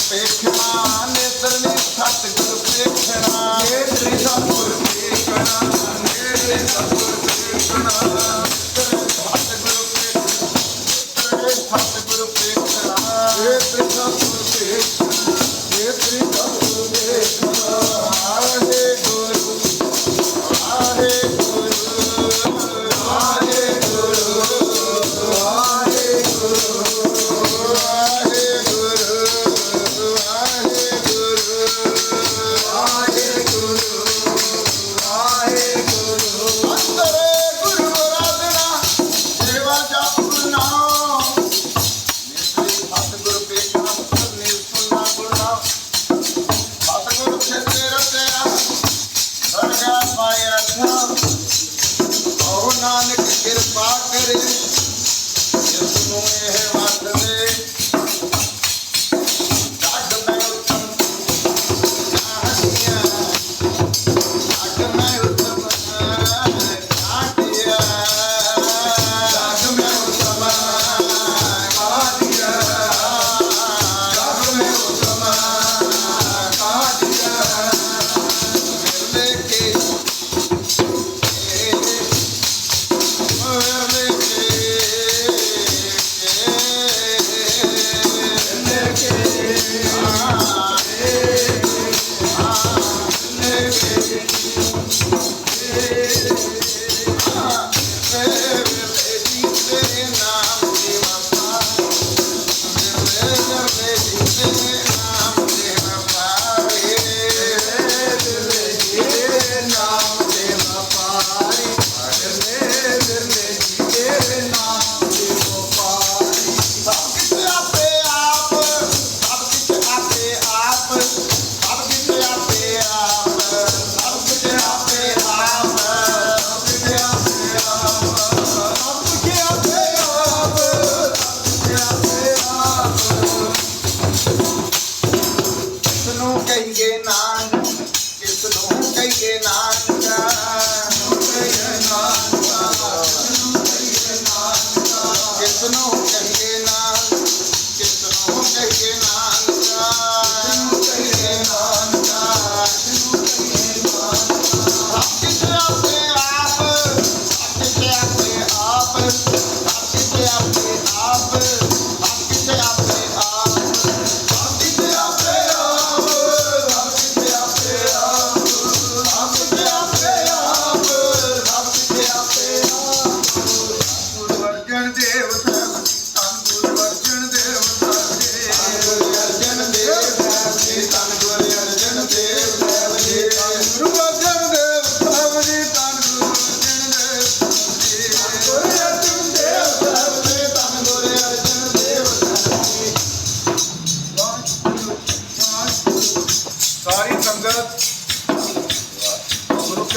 ਪੇਖਣਾ ਨੇਤਰਨੀ ਸਤਿਗੁਰ ਪੇਖਣਾ ਨੇਤਰੀ ਸਤਿਗੁਰ ਪੇਖਣਾ ਨੇਤਰੀ ਸਤਿਗੁਰ ਨਾਨਕ ਕਿਰਪਾ ਕਰੇ।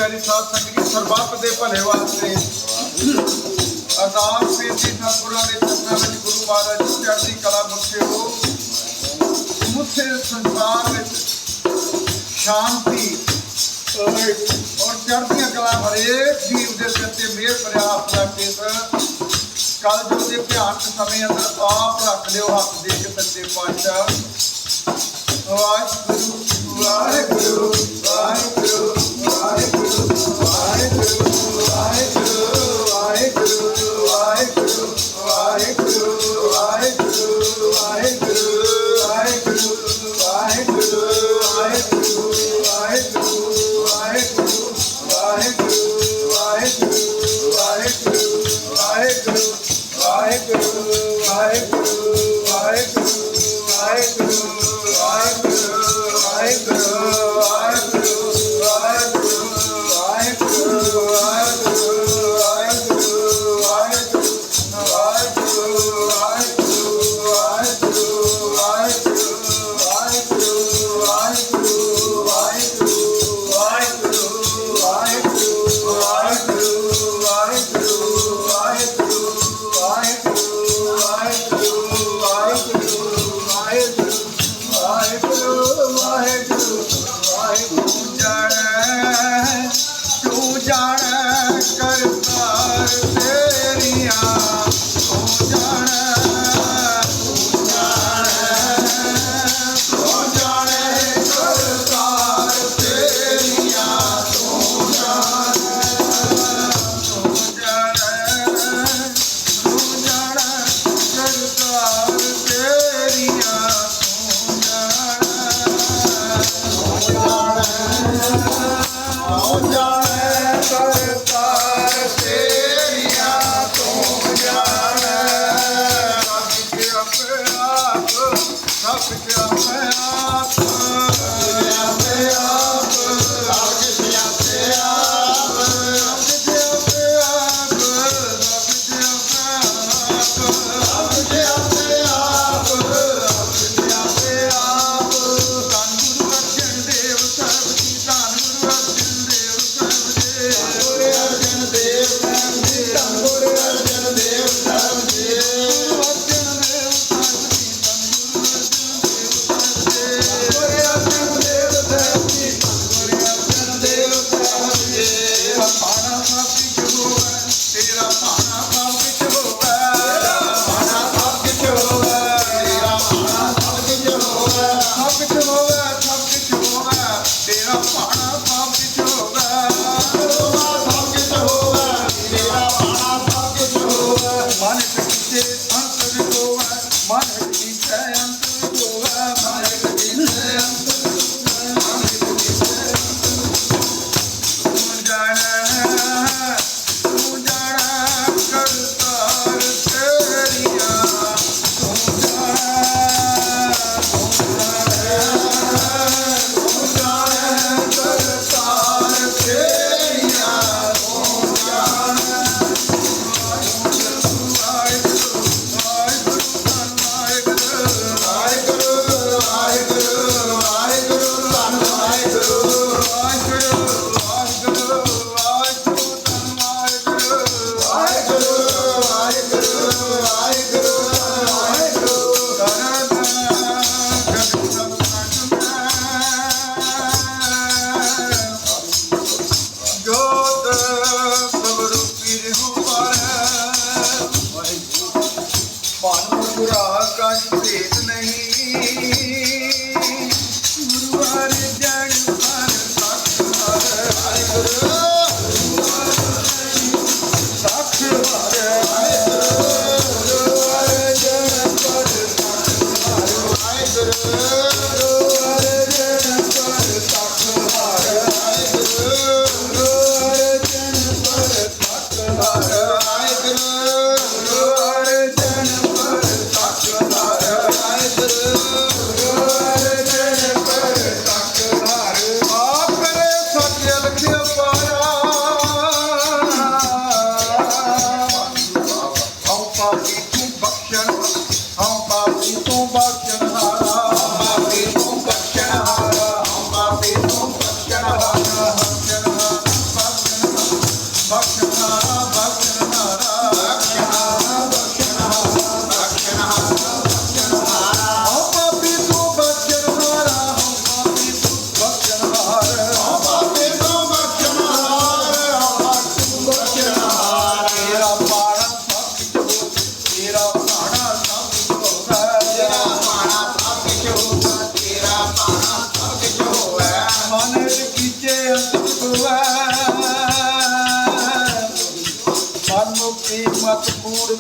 ਪਿਆਰੀ ਸਾਧ ਸੰਗਤ ਸਰਬੱਤ ਦੇ ਭਲੇ ਵਾਸਤੇ ਅਰਦਾਸ ਬੇਨਤੀ ਸਤਿਗੁਰਾਂ ਦੇ ਚਰਨਾਂ ਵਿੱਚ ਗੁਰੂ ਮਹਾਰਾਜ ਦੀ ਚੜ੍ਹਦੀ ਕਲਾ ਬਖਸ਼ਿਓ ਸਮੁੱਚੇ ਸੰਸਾਰ ਵਿੱਚ ਸ਼ਾਂਤੀ ਔਰ ਚੜ੍ਹਦੀਆਂ ਕਲਾ ਹਰੇਕ ਜੀਵ ਦੇ ਸਿਰ ਤੇ ਮਿਹਰ ਪ੍ਰਿਆਸ ਦਾ ਕੇਂਦਰ ਕੱਲ ਜੋ ਦੇ ਭਿਆਨਕ ਸਮੇਂ ਅੰਦਰ ਆਪ ਰੱਖ ਲਿਓ ਹੱਥ ਦੇ ਕੇ ਸੱਚੇ ਪਾਤਸ਼ਾਹ। ਵਾਹਿਗੁਰੂ ਵਾਹਿਗੁਰੂ ਵਾਹਿਗੁਰੂ।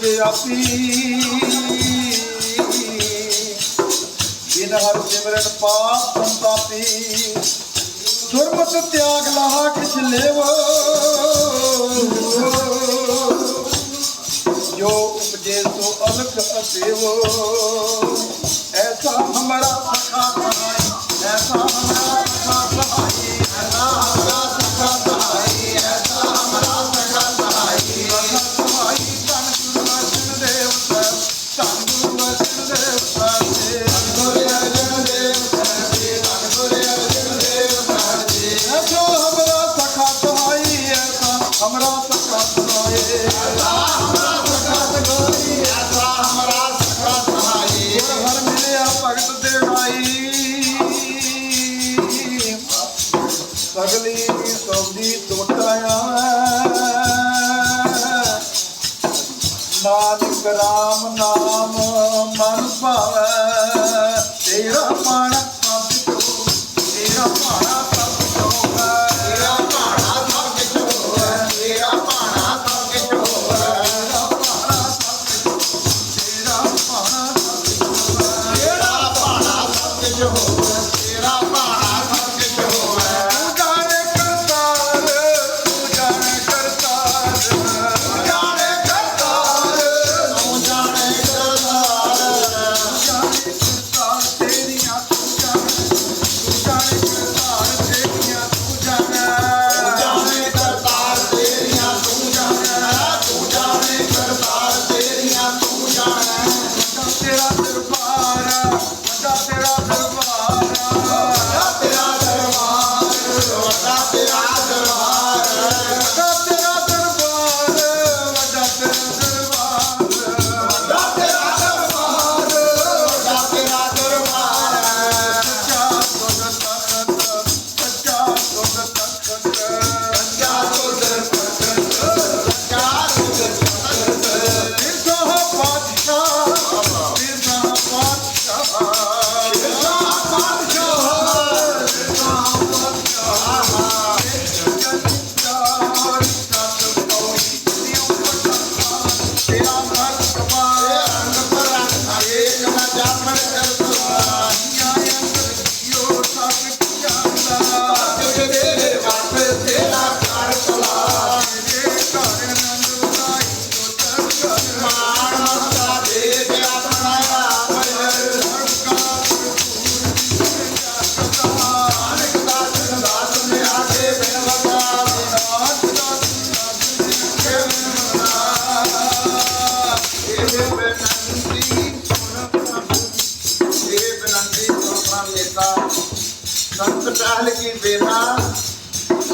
ਮੁਝ ਆਪੀ ਬਿਨ ਹਰ ਸਿਮਰਨ ਪਾਪ ਸੰਤਾਪੀ ਦੁਰਮਤ ਤਿਆਗ ਲਹਾ ਕਿਛ ਲੇਵ। ਜੋ ਉਪਜੇ ਸੋ ਅਲਖ ਅਸੇਵ। ਐਸਾ ਹਮਾਰਾ ਸਖਾ ਸਹਾਈ, ਐਸਾ ਹਮਾਰਾ ਸਖਾ ਸਹਾਈ। ਸਗਲੀ ਸੌਦੀ ਟੁੱਟਾਇਆ ਨਾਨਕ ਰਾਮ ਨਾਮ ਮਨ ਭਾਵੇ। ਕੀ ਬੇਨਾ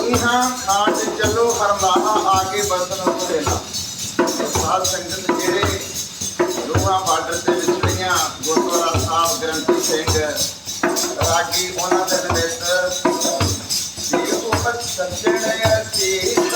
ਇਹਾਂ ਖਾਟ ਚੱਲੋ ਹਰਲਾਹਾ ਆਗੇ ਬਸਨ ਹੋਵੇਗਾ ਸਾਧ ਸੰਗਤ ਜਿਹੜੇ ਦੋਹਾਂ ਬਾਰਡਰ ਤੇ ਵਿਚੜੀਆਂ ਗੁਰਦੁਆਰਾ ਸਾਹਿਬ, ਗ੍ਰੰਥੀ ਸਿੰਘ, ਰਾਗੀ, ਉਹਨਾਂ ਦੇ ਵਿੱਚ ਜੀ ਉਪਰ ਸੱਜਣ ਅਸੀਸ